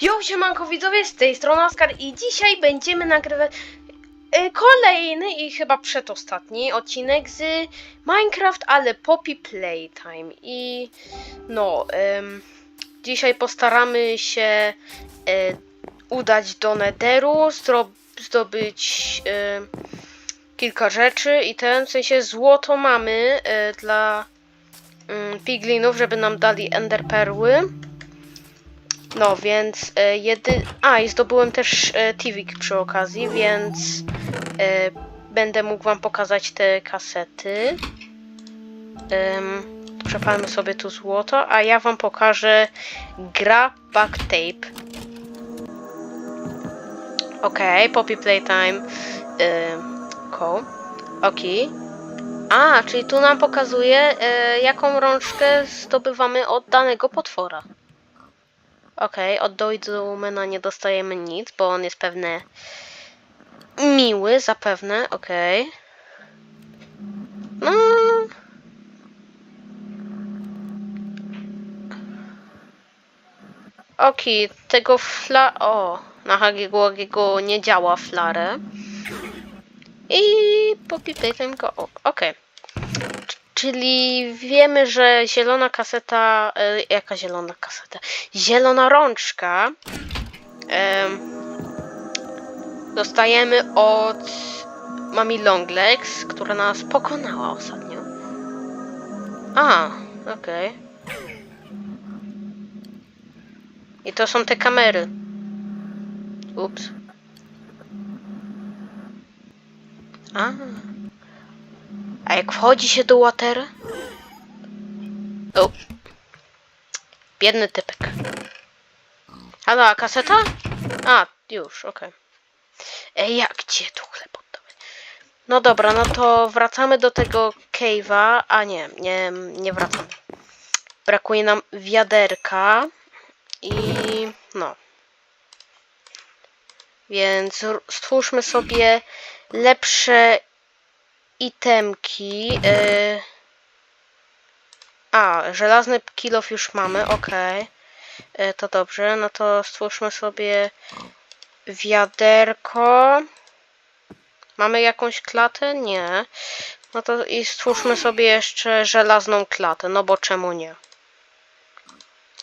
Jo, siemanko widzowie, z tej strony Oskar i dzisiaj będziemy nagrywać e, kolejny i chyba przedostatni odcinek z Minecraft, ale Poppy Playtime i no, em, dzisiaj postaramy się e, udać do Netheru, zdobyć e, kilka rzeczy i ten, w sensie złoto mamy e, dla mm, piglinów, żeby nam dali enderperły. No, więc e, jedy... A, i zdobyłem też e, przy okazji, więc e, będę mógł wam pokazać te kasety. Um, przepalmy sobie tu złoto, a ja wam pokażę gra back tape. Okej, Poppy Playtime. Um, cool. Okej. A, czyli tu nam pokazuje, e, jaką rączkę zdobywamy od danego potwora. Okej, od Doidumena nie dostajemy nic, bo on jest pewnie miły, zapewne, okej. No. Okej, tego fla... O, na Hagiego nie działa flarę. I Playtime go... Okej. Czyli wiemy, że zielona kaseta. E, jaka zielona kaseta? Zielona rączka. em, dostajemy od Mami Longlegs, która nas pokonała ostatnio. A, okej. I to są te kamery. Ups. A. A jak wchodzi się do water? O. Biedny typek. Halo, a kaseta? A, już, okej. Ej, jak gdzie tu chleb? No dobra, no to wracamy do tego cave'a. A nie, nie, nie wracamy. Brakuje nam wiaderka. I no. Więc stwórzmy sobie lepsze itemki. y, A, żelazny kilof już mamy, okej. Y, To dobrze, no to stwórzmy sobie wiaderko. Mamy jakąś klatę? Nie. No to i stwórzmy sobie jeszcze żelazną klatę, no bo czemu nie?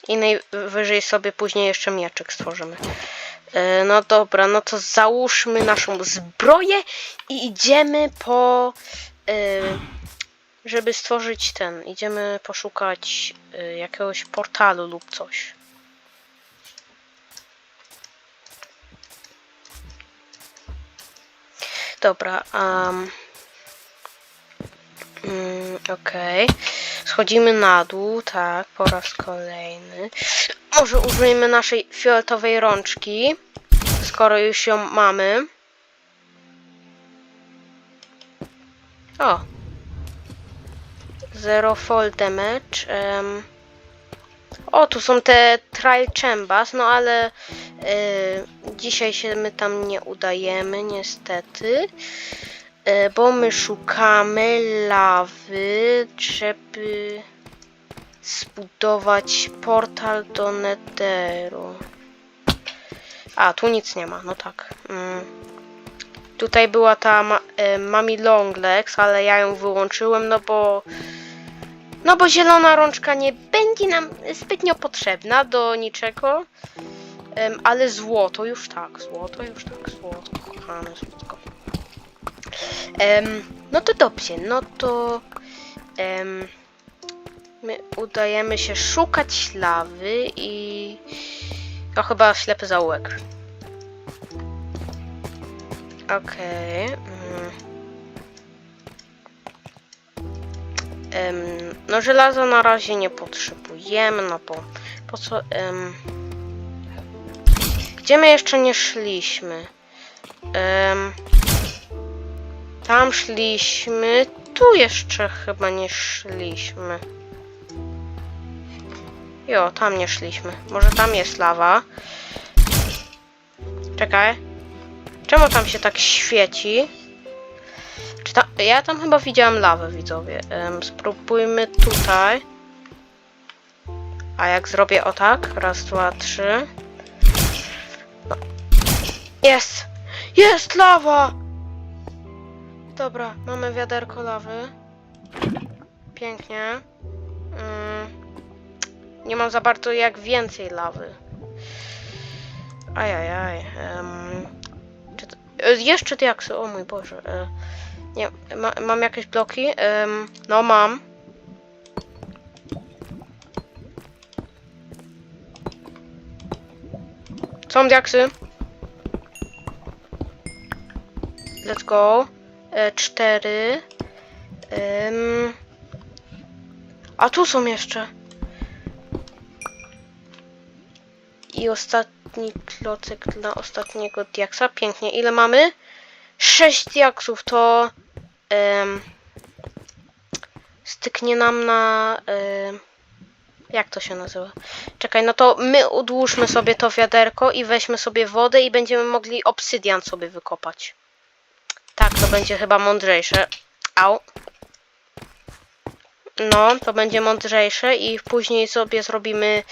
I najwyżej sobie później jeszcze mieczyk stworzymy. E, No dobra, no to załóżmy naszą zbroję i idziemy po. e, Żeby stworzyć ten. Idziemy poszukać e, jakiegoś portalu lub coś. Dobra, um, mm, okej. Schodzimy na dół, tak, po raz kolejny. Może użyjmy naszej fioletowej rączki, skoro już ją mamy. O! Zero fall damage. em. O, tu są te trial chambers, no ale e, dzisiaj się my tam nie udajemy, niestety. E, bo my szukamy lawy, żeby zbudować portal do Netheru. A, tu nic nie ma, no tak. Mm. Tutaj była ta ma e, Mami Longlegs, ale ja ją wyłączyłem, no bo... No bo zielona rączka nie będzie nam zbytnio potrzebna do niczego. Ale złoto już tak, złoto już tak, złoto, kochane złoto. Em, no to dobrze, no to em, my udajemy się szukać lawy i to chyba ślepy zaułek. Okej. mm. Em, no żelaza na razie nie potrzebujemy, no bo po co... em, gdzie my jeszcze nie szliśmy? Em, tam szliśmy. Tu jeszcze chyba nie szliśmy. Jo, tam nie szliśmy. Może tam jest lawa. Czekaj. Czemu tam się tak świeci? Czy ta... Ja tam chyba widziałam lawę, widzowie. Em, spróbujmy tutaj. A jak zrobię o tak? Raz, dwa, trzy. Jest! Jest lawa! Dobra, mamy wiaderko lawy. Pięknie. Mm. Nie mam za bardzo jak więcej lawy. Ajajaj. Um, czy to, e, jeszcze diaksy, o mój Boże. E, nie, ma, mam jakieś bloki? Em, no mam. Są diaksy. Let's go. E, cztery. Em, a tu są jeszcze. I ostatni klocek dla ostatniego diaksa. Pięknie. Ile mamy? Sześć diaksów to em, styknie nam na em, jak to się nazywa? Czekaj, no to my odłóżmy sobie to wiaderko i weźmy sobie wodę i będziemy mogli obsydian sobie wykopać. Tak, to będzie chyba mądrzejsze. Au. No, to będzie mądrzejsze i później sobie zrobimy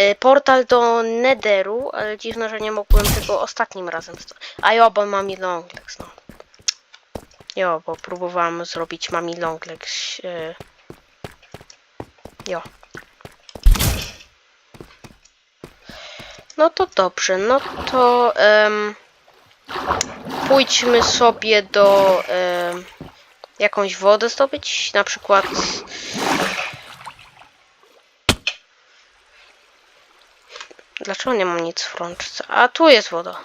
y, portal do Netheru, ale dziwne, że nie mogłem tego ostatnim razem. A jo, bo mam i longlegs, no. Jo, bo próbowałam zrobić mami longlegs. y, Jo. No to dobrze, no to em, pójdźmy sobie do em, jakąś wodę zdobyć, na przykład Dlaczego nie mam nic w rączce? A tu jest woda.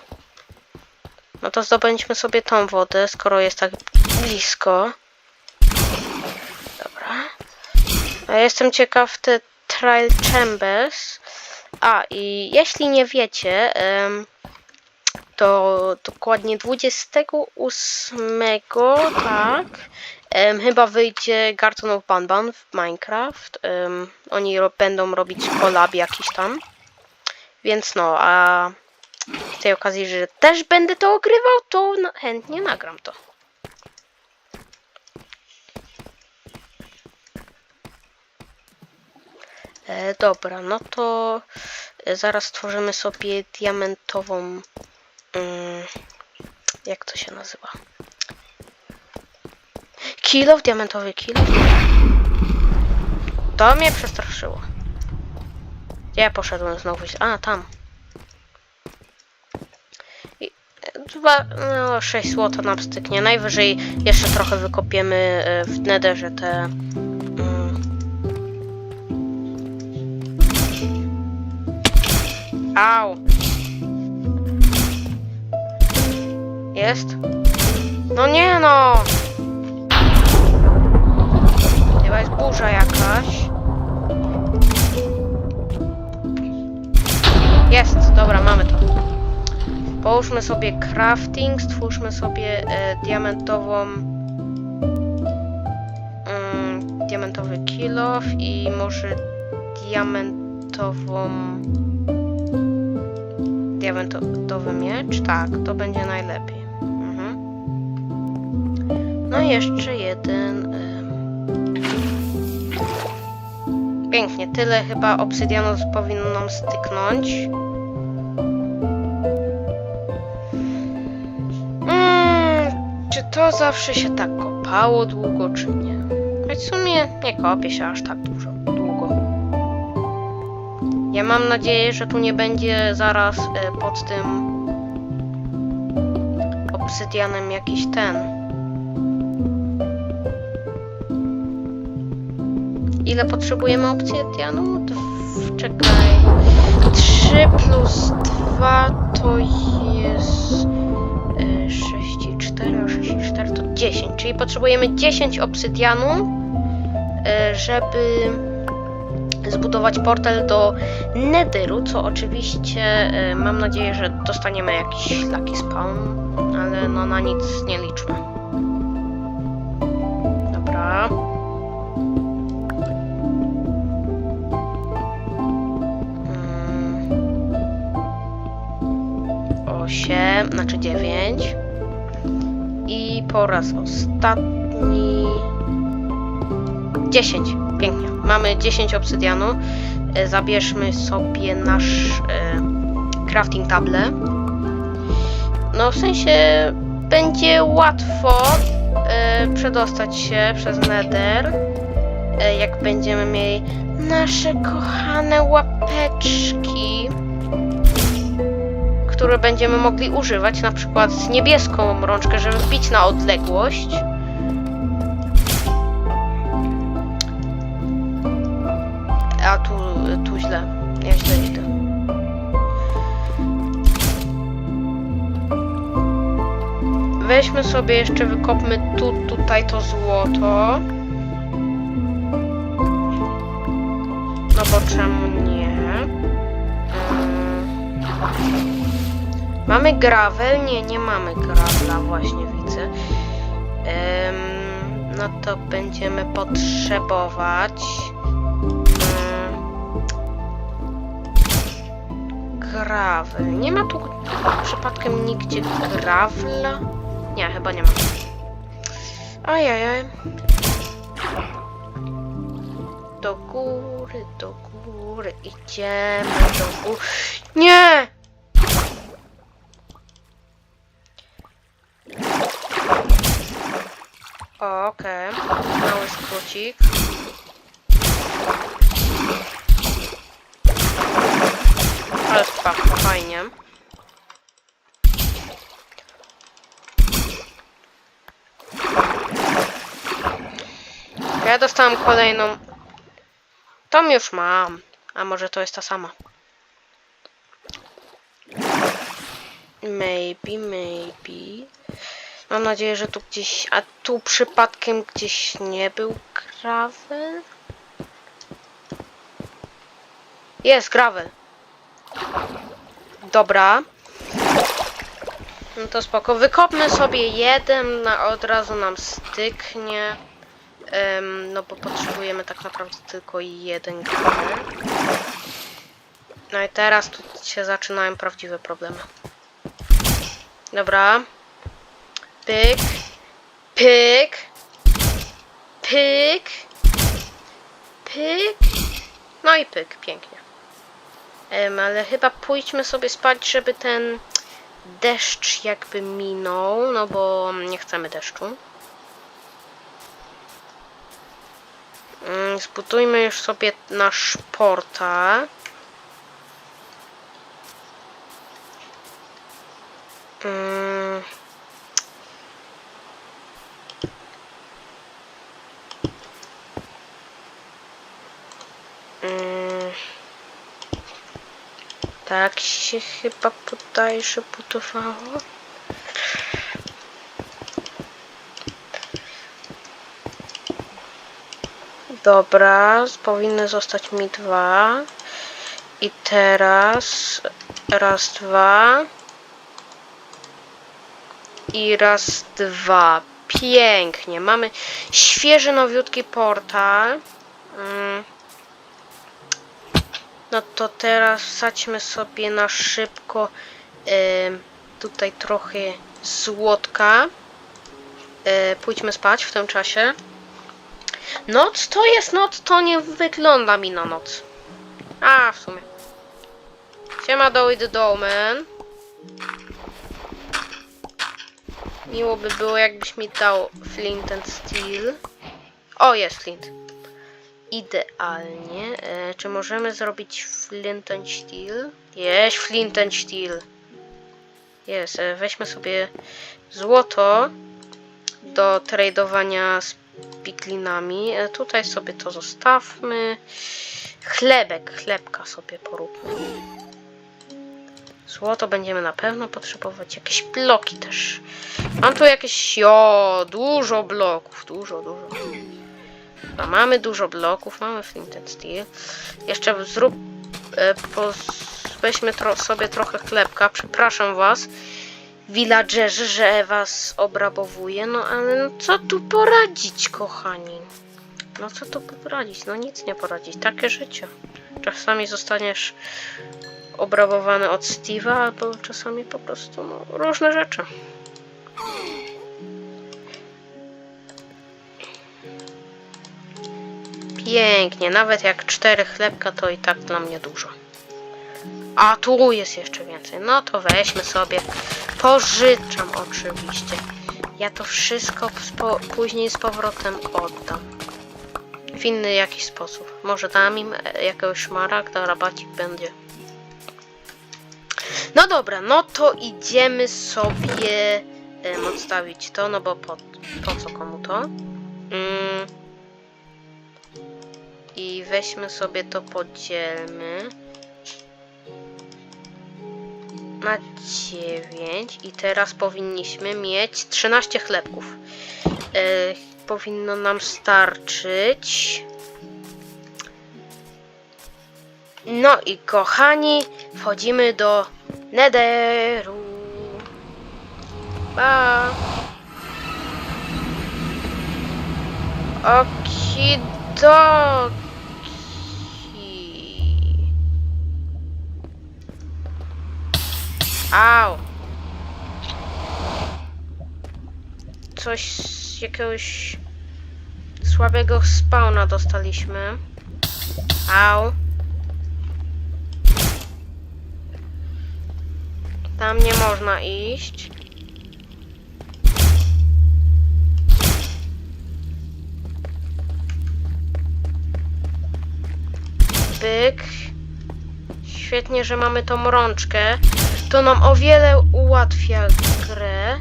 No to zdobędźmy sobie tą wodę, skoro jest tak blisko. Dobra. A jestem ciekaw te trial chambers. A i jeśli nie wiecie, to dokładnie 28, tak, chyba wyjdzie Garden of Banban w Minecraft. Oni ro będą robić collab jakiś tam. Więc no, a z tej okazji, że też będę to ogrywał, to na- chętnie nagram to. E, dobra, no to e, zaraz stworzymy sobie diamentową. Jak to się nazywa? Kilo, diamentowy kilo. To mnie przestraszyło. Ja poszedłem znowu? A, tam. I, e, Dwa, no, 6 złota nam styknie. Najwyżej jeszcze trochę wykopiemy e, w nederze te. Mm. Au! Jest? No nie no! Chyba jest burza jakaś. Jest, dobra, mamy to. Połóżmy sobie crafting, stwórzmy sobie e, diamentową mm, diamentowy kilof i może diamentową diamentowy miecz. Tak, to będzie najlepiej. Jeszcze jeden. Pięknie, tyle chyba obsydianu powinno nam styknąć. Mm, czy to zawsze się tak kopało długo, czy nie? Choć w sumie nie kopie się aż tak dużo, długo. Ja mam nadzieję, że tu nie będzie zaraz e, pod tym obsydianem jakiś ten. Ile potrzebujemy obsydianu? Dw- Czekaj. 3 plus 2 to jest e, 6 i 4, a 6 i 4 to 10. Czyli potrzebujemy 10 obsydianu, e, żeby zbudować portal do Netheru, co oczywiście e, mam nadzieję, że dostaniemy jakiś lucky spawn, ale no na nic nie liczmy. Dziewięć. I po raz ostatni... 10. Pięknie. Mamy 10 obsydianu. E, Zabierzmy sobie nasz e, crafting table. No w sensie będzie łatwo e, przedostać się przez Nether, jak będziemy mieli nasze kochane łapeczki, które będziemy mogli używać, na przykład niebieską rączkę, żeby wbić na odległość. A tu, tu źle. Ja źle idę. Weźmy sobie jeszcze, wykopmy tu, tutaj to złoto. No bo czemu nie? Mm. Mamy gravel? Nie, nie mamy gravela, właśnie widzę. No to będziemy potrzebować. Gravel. Nie ma tu przypadkiem nigdzie gravela? Nie, chyba nie ma. Ajajaj. Do góry, do góry, idziemy do góry. Nie! Skrócik. Ale fajnie. Ja dostałam kolejną. Tą już mam. A może to jest ta sama? Maybe, maybe. Mam nadzieję, że tu gdzieś. A tu przypadkiem gdzieś nie był gravel? Jest gravel. Dobra. No to spoko. Wykopmy sobie jeden, na, od razu nam styknie. Em, no bo potrzebujemy tak naprawdę tylko jeden gravel. No i teraz tu się zaczynają prawdziwe problemy. Dobra. Pyk. Pyk. Pyk. Pyk. No i pyk. Pięknie. Em, ale chyba pójdźmy sobie spać, żeby ten deszcz jakby minął, no bo nie chcemy deszczu. Mm, Zbudujmy już sobie nasz portal. Mm. Tak się chyba podaje, że budowało. Dobra, powinny zostać mi dwa. I teraz raz, dwa. I raz, dwa. Pięknie. Mamy świeży, nowiutki portal. Mm. No to teraz wsadźmy sobie na szybko em, tutaj trochę złotka. E, pójdźmy spać w tym czasie. Noc to jest noc, to nie wygląda mi na noc. A, w sumie. Siema Doid Domen. Miło by było, jakbyś mi dał Flint and Steel. O, jest Flint. Idealnie. E, czy możemy zrobić Flint and Steel? Jest Flint and Steel. Jest. E, weźmy sobie złoto do tradowania z piklinami. E, tutaj sobie to zostawmy. Chlebek, chlebka sobie poróbmy. Złoto będziemy na pewno potrzebować. Jakieś bloki też. Mam tu jakieś. Jo, dużo bloków. Dużo, dużo. A mamy dużo bloków, mamy flint steel. Jeszcze zrób. E, weźmy tro, sobie trochę chlebka. Przepraszam was, villagerzy, że was obrabowuję. No ale no, co tu poradzić, kochani? No co tu poradzić? No nic nie poradzić. Takie życie. Czasami zostaniesz obrabowany od Steve'a, albo czasami po prostu no, różne rzeczy. Pięknie, nawet jak cztery chlebka, to i tak dla mnie dużo. A tu jest jeszcze więcej. No to weźmy sobie Pożyczam oczywiście. Ja to wszystko spo, później z powrotem oddam. W inny jakiś sposób. Może dam im e, jakiegoś szmaragda, rabacik będzie. No dobra, no to idziemy sobie odstawić to, no bo po, po co komu to? Mm. I weźmy sobie to, podzielmy na 9 i teraz powinniśmy mieć 13 chlebków. E, powinno nam starczyć. No i kochani, wchodzimy do Netheru. Pa. Okidoki. Au. Coś z jakiegoś słabego spawna dostaliśmy. Au. Tam nie można iść. Byk. Świetnie, że mamy tą rączkę. To nam o wiele ułatwia grę.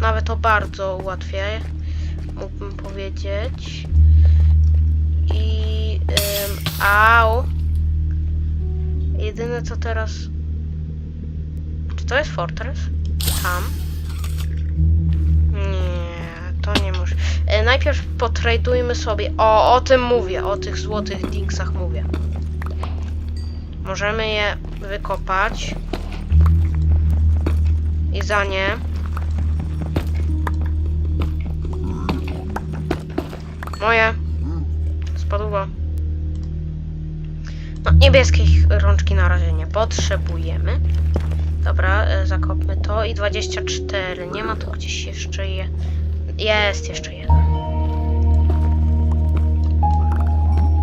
Nawet o bardzo ułatwia, mógłbym powiedzieć. I... Ym, au. Jedyne co teraz... Czy to jest Fortress? Tam. Nie, to nie może. E, najpierw potradujmy sobie. O, o tym mówię, o tych złotych dingsach mówię. Możemy je wykopać. I za nie. Moje. Spadło. No, niebieskiej rączki na razie nie potrzebujemy. Dobra, e, zakopmy to. I 24. Nie ma tu gdzieś jeszcze je. Jest jeszcze jeden.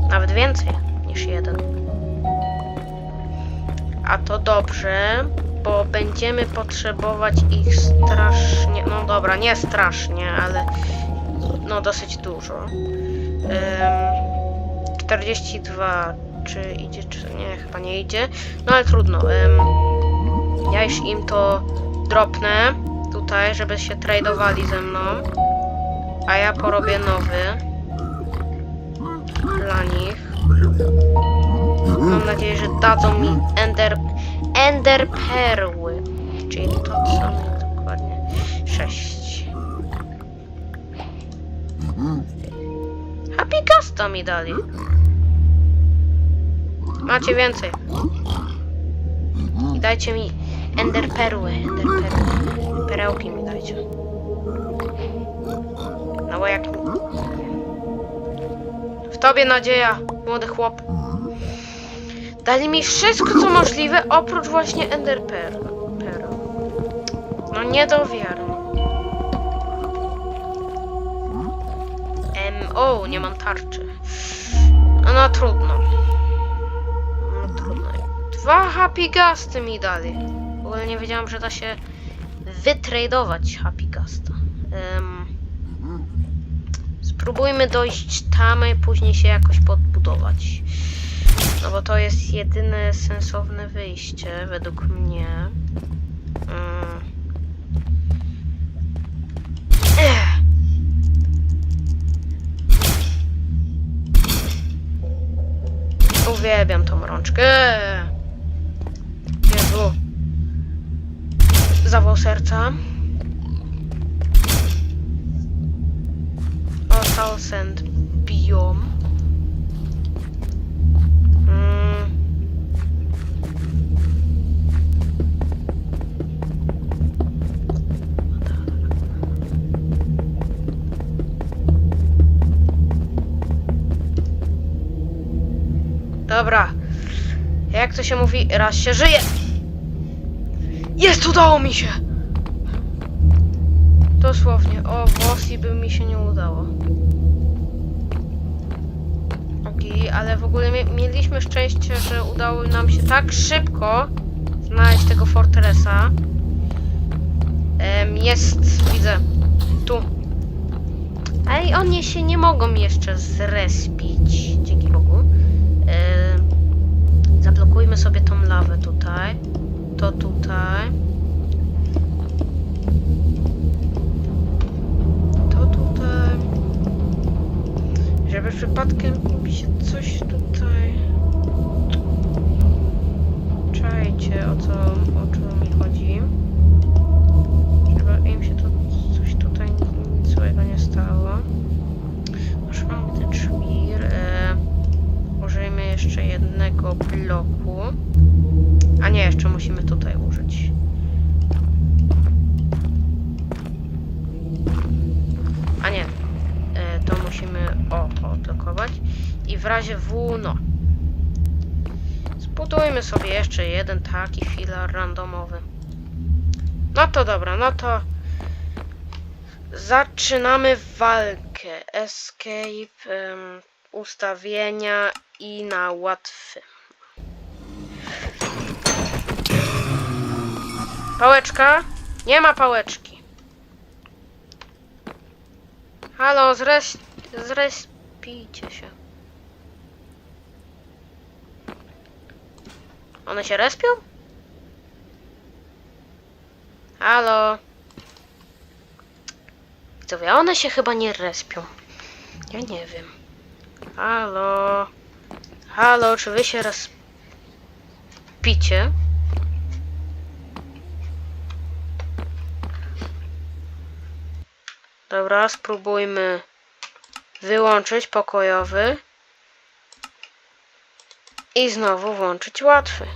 Nawet więcej niż jeden. A to dobrze, bo będziemy potrzebować ich strasznie. No dobra, nie strasznie, ale no dosyć dużo. Ym, 42. Czy idzie, czy nie? Chyba nie idzie. No ale trudno. Ja już im to dropnę tutaj, żeby się tradowali ze mną. A ja porobię nowy dla nich. Mam nadzieję, że dadzą mi ender, ender perły. Czyli to co dokładnie 6. Happy Casta mi dali. Macie więcej. I dajcie mi ender perły, ender perły. Perełki mi dajcie. No bo jak... W tobie nadzieja, młody chłop. Dali mi wszystko co możliwe, oprócz właśnie ender pearl. No nie do wiary. Em, o, nie mam tarczy. No, no trudno. No trudno. Dwa happy gasty mi dali. W ogóle nie wiedziałam, że da się wytradować happy gasta. Spróbujmy dojść tam i później się jakoś podbudować. No bo to jest jedyne sensowne wyjście według mnie. Mm. Uwielbiam tą rączkę. Jezu. Zawał serca. Ostal send. Dobra. Jak to się mówi, raz się żyje. Jest, udało mi się! Dosłownie, o włosy by mi się nie udało. Okej, ale w ogóle mie- mieliśmy szczęście, że udało nam się tak szybko znaleźć tego fortressa. Em, jest, widzę, tu. Ale oni się nie mogą jeszcze zrespić, dzięki Bogu. Em, zablokujmy sobie tą lawę tutaj. To tutaj. To tutaj. Żeby przypadkiem mi się coś tutaj... Czajcie o co, o co mi chodzi. Żeby im się tu coś tutaj nic złego nie stało. Już mamy ten użyjmy jeszcze jednego bloku. A nie, jeszcze musimy tutaj użyć. A nie. E, to musimy o, to odblokować. I w razie W, no. Zbudujmy sobie jeszcze jeden taki filar randomowy. No to dobra, no to zaczynamy walkę. Escape, em, ustawienia i na łatwy. Pałeczka? Nie ma pałeczki. Halo, zres... zrespijcie się. One się respią? Halo? Widzowie, one się chyba nie respią. Ja nie wiem. Halo? Halo, czy wy się respicie? Dobra, spróbujmy wyłączyć pokojowy. I znowu włączyć łatwy.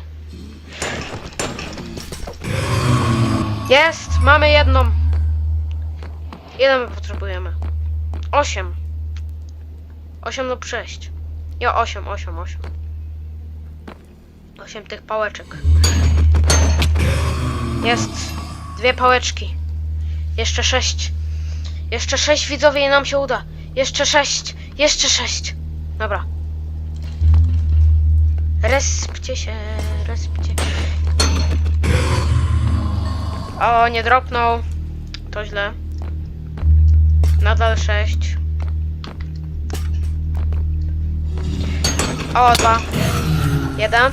Jest! Mamy jedną. Ile my potrzebujemy? Osiem. Osiem lub sześć. Jo, osiem, osiem, osiem. Osiem tych pałeczek. Jest. Dwie pałeczki. Jeszcze sześć. Jeszcze sześć widzowie i nam się uda. Jeszcze sześć. Jeszcze sześć. Dobra. Respcie się, respcie. O, nie dropnął. To źle. Nadal sześć. O, dwa. Jeden.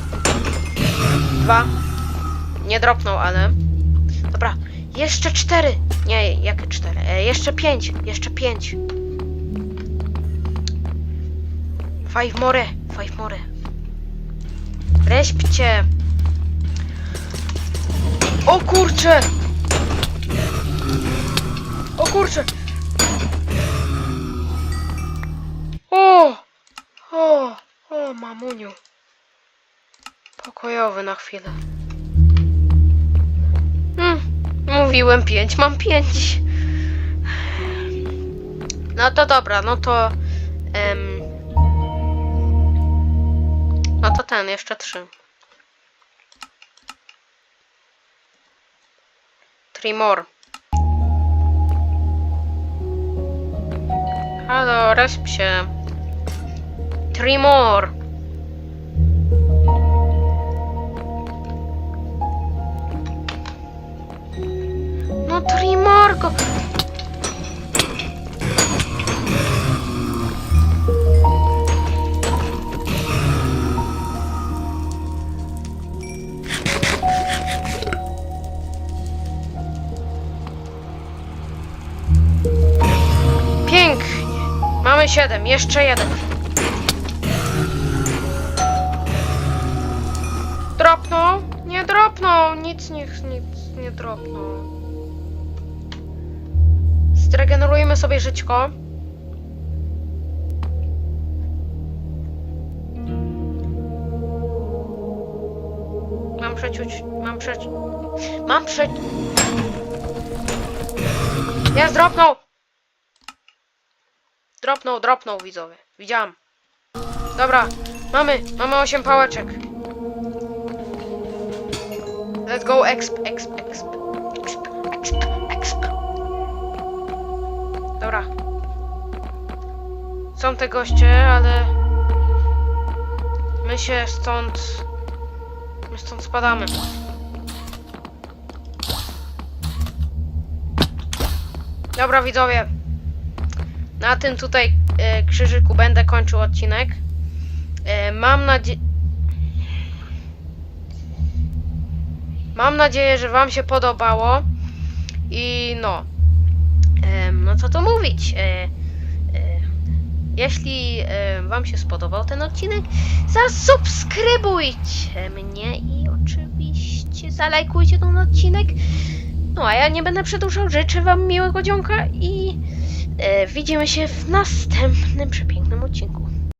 Dwa. Nie dropnął, ale. Dobra. Jeszcze cztery. Nie, jakie cztery? E, jeszcze pięć. Jeszcze pięć. Five more. Five more. Reśpcie! O kurcze! O kurcze! O! O! O, mamuniu. Pokojowy na chwilę. Hmm, mówiłem pięć, mam pięć. No to dobra, no to... Em, no to ten, jeszcze trzy. Three more. Halo, resp się. Three more. No three more go. Pięknie. Mamy siedem, jeszcze jeden. Dropnął? Nie dropnął. Nic, nic, nic nie dropnął. Zregenerujmy sobie żyćko. Mam przeciuć, mam przeci... Mam prze... Jest, dropnął! Dropnął, dropnął, widzowie. Widziałam. Dobra, mamy, mamy 8 pałeczek. Let's go exp, exp, exp, exp. Dobra. Są te goście, ale... My się stąd... My stąd spadamy. Dobra widzowie. Na tym tutaj e, krzyżyku będę kończył odcinek. E, mam nadzieję... Mam nadzieję, że Wam się podobało. I no. No co tu mówić? E, e, jeśli e, Wam się spodobał ten odcinek, zasubskrybujcie mnie i oczywiście zalajkujcie ten odcinek. No a ja nie będę przedłużał. Życzę Wam miłego dzionka i widzimy się w następnym przepięknym odcinku.